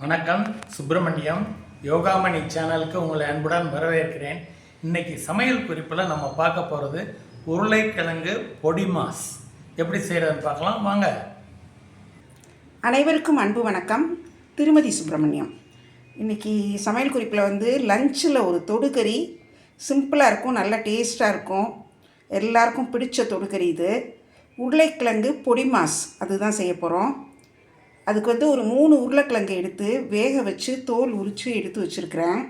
வணக்கம் சுப்பிரமணியம். யோகாமணி சேனலுக்கு உங்களை அன்புடன் வரவேற்கிறேன். இன்னைக்கு சமையல் குறிப்பில் நம்ம பார்க்க போகிறது உருளைக்கிழங்கு பொடி மாஸ். எப்படி செய்கிறதுன்னு பார்க்கலாம். வாங்க. அனைவருக்கும் அன்பு வணக்கம். திருமதி சுப்பிரமணியம். இன்றைக்கி சமையல் குறிப்பில் வந்து லஞ்சில் ஒரு தொடுகறி. சிம்பிளாக இருக்கும் நல்ல டேஸ்ட்டாக இருக்கும். எல்லாருக்கும் பிடிச்ச தொடுகறி இது. உருளைக்கிழங்கு பொடி மாஸ். அதுதான் செய்ய போகிறோம் அதுக்கு வந்து ஒரு மூணு உருளைக்கிழங்கு எடுத்து வேக வச்சு தோல் உரித்து எடுத்து வச்சுருக்கிறேன்.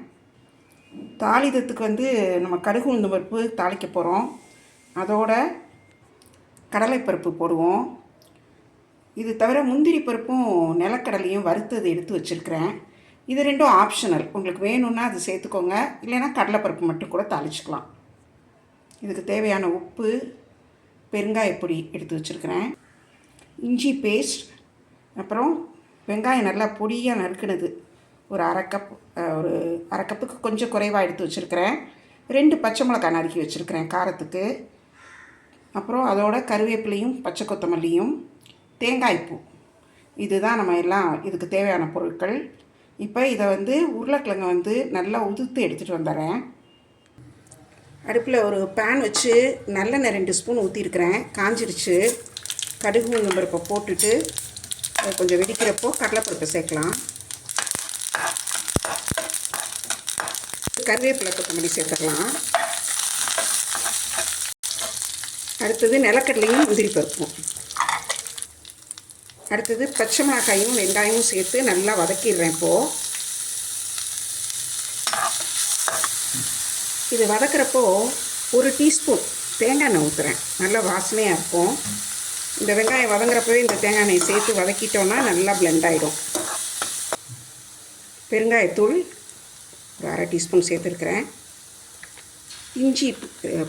தாளிதத்துக்கு வந்து நம்ம கடுகு உளுந்து பருப்பு தாளிக்க போகிறோம் அதோட கடலைப்பருப்பு போடுவோம். இது தவிர முந்திரி பருப்பும் நிலக்கடலையும் வறுத்தது எடுத்து வச்சுருக்கிறேன். இது ரெண்டும் ஆப்ஷனல் உங்களுக்கு வேணும்னா அது சேர்த்துக்கோங்க. இல்லைன்னா கடலைப்பருப்பு மட்டும் கூட தாளிச்சுக்கலாம். இதுக்கு தேவையான உப்பு பெருங்காயப்பொடி எடுத்து வச்சுருக்கிறேன். இஞ்சி பேஸ்ட் அப்புறம் வெங்காயம் நல்லா பொடியாக நறுக்குனது. ஒரு அரை கப் ஒரு அரை கப்புக்கு கொஞ்சம் குறைவாக எடுத்து வச்சுருக்கிறேன். ரெண்டு பச்சை மிளகாய் நறுக்கி வச்சுருக்கிறேன் காரத்துக்கு. அப்புறம் அதோட கருவேப்பிலையும் பச்சை கொத்தமல்லியும் தேங்காய்ப்பூ இதுதான் நம்ம எல்லாம் இதுக்கு தேவையான பொருட்கள். இப்போ இதை வந்து உருளைக்கிழங்கை வந்து நல்லா உதுத்து எடுத்துகிட்டு வந்துடுறேன். அடுப்பில் ஒரு பேன் வச்சு நல்லெண்ணெய் ரெண்டு ஸ்பூன் ஊற்றிருக்கிறேன் காஞ்சிருச்சு. கடுகு உளுந்தம் போட்டுட்டு அது கொஞ்சம் வெடிக்கிறப்போ கடலைப்பருப்பு சேர்க்கலாம். கருவேப்பிலை கொத்தமல்லி சேர்த்துக்கலாம். அடுத்தது நிலக்கடலையும் முந்திரி பருப்பும். அடுத்தது பச்சை மிளகாயும் வெங்காயமும் சேர்த்து நல்லா வதக்கிடுறேன் இப்போது இது வதக்கிறப்போ ஒரு டீஸ்பூன் தேங்காய் எண்ணெய் ஊற்றுறேன் நல்லா வாசனையாக இருக்கும். இந்த வெங்காயம் வதங்குறப்பவே இந்த தேங்காய் சேர்த்து வதக்கிட்டோன்னா நல்லா பிளெண்ட் ஆகிடும் பெருங்காயத்தூள் ஒரு அரை டீஸ்பூன் சேர்த்துருக்குறேன். இஞ்சி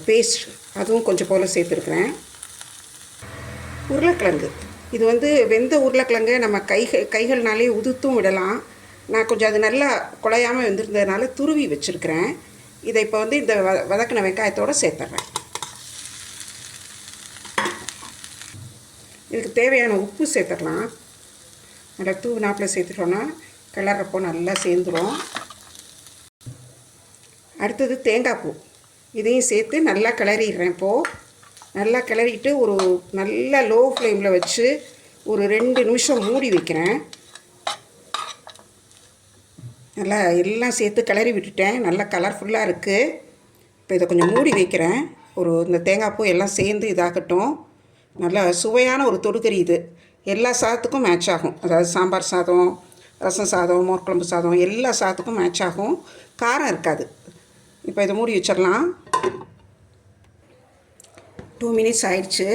பேஸ்ட் அதுவும் கொஞ்சம் போல் சேர்த்துருக்குறேன். உருளைக்கிழங்கு. இது வந்து வெந்த உருளைக்கிழங்கு நம்ம கைகள் கைகள்னாலே உதுத்தும் விடலாம். நான் கொஞ்சம் அது நல்லா குழையாமல் வெந்திருந்ததுனால துருவி வச்சுருக்கிறேன். இதை இப்போ வந்து இந்த வதக்கின வெங்காயத்தோடு சேர்த்துட்றேன் இதுக்கு தேவையான உப்பு சேர்த்துடலாம். நல்லா தூவு நாப்பில் சேர்த்துட்டோன்னா கிளறப்போ நல்லா சேர்ந்துடும் அடுத்தது தேங்காய் பூ. இதையும் சேர்த்து நல்லா கிளறிடுறேன் இப்போது நல்லா கிளறிட்டு ஒரு நல்ல லோ ஃப்ளேமில் வச்சு ஒரு ரெண்டு நிமிஷம் மூடி வைக்கிறேன். நல்லா எல்லாம் சேர்த்து கிளறி விட்டுட்டேன். நல்லா கலர்ஃபுல்லாக இருக்குது இப்போ இதை கொஞ்சம் மூடி வைக்கிறேன். ஒரு இந்த தேங்காய் பூ எல்லாம் சேர்ந்து இதாகட்டும். நல்ல சுவையான ஒரு தொடுக்கறி இது. எல்லா சாதத்துக்கும் மேட்ச் ஆகும். அதாவது சாம்பார் சாதம் ரசம் சாதம் மோர்க்குழம்பு சாதம் எல்லா சாதத்துக்கும் மேட்ச் ஆகும். காரம் இருக்காது. இப்போ இதை மூடி வச்சிடலாம். டூ மினிட்ஸ் ஆயிடுச்சு.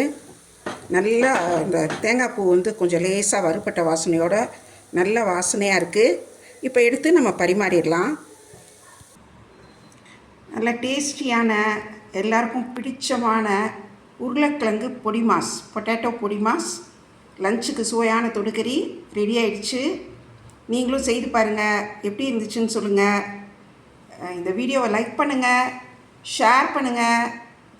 நல்லா இந்த தேங்காய் பூ வந்து கொஞ்சம் லேசாக வறுபட்ட வாசனையோட நல்ல வாசனையாக இருக்குது இப்போ எடுத்து நம்ம பரிமாறிடலாம். நல்ல டேஸ்டியான எல்லாருக்கும் பிடிச்சமான உருளைக்கிழங்கு பொடி மாஸ் பொட்டேட்டோ பொடி மாஸ். லஞ்சுக்கு சுவையான தொடுக்கறி ரெடி ஆயிடுச்சு. நீங்களும் செய்து பாருங்கள் எப்படி இருந்துச்சுன்னு சொல்லுங்கள் இந்த வீடியோவை லைக் பண்ணுங்கள் ஷேர் பண்ணுங்கள்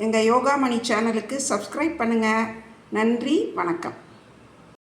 எங்கள் யோகாமணி சேனலுக்கு சப்ஸ்கிரைப் பண்ணுங்கள் நன்றி வணக்கம்.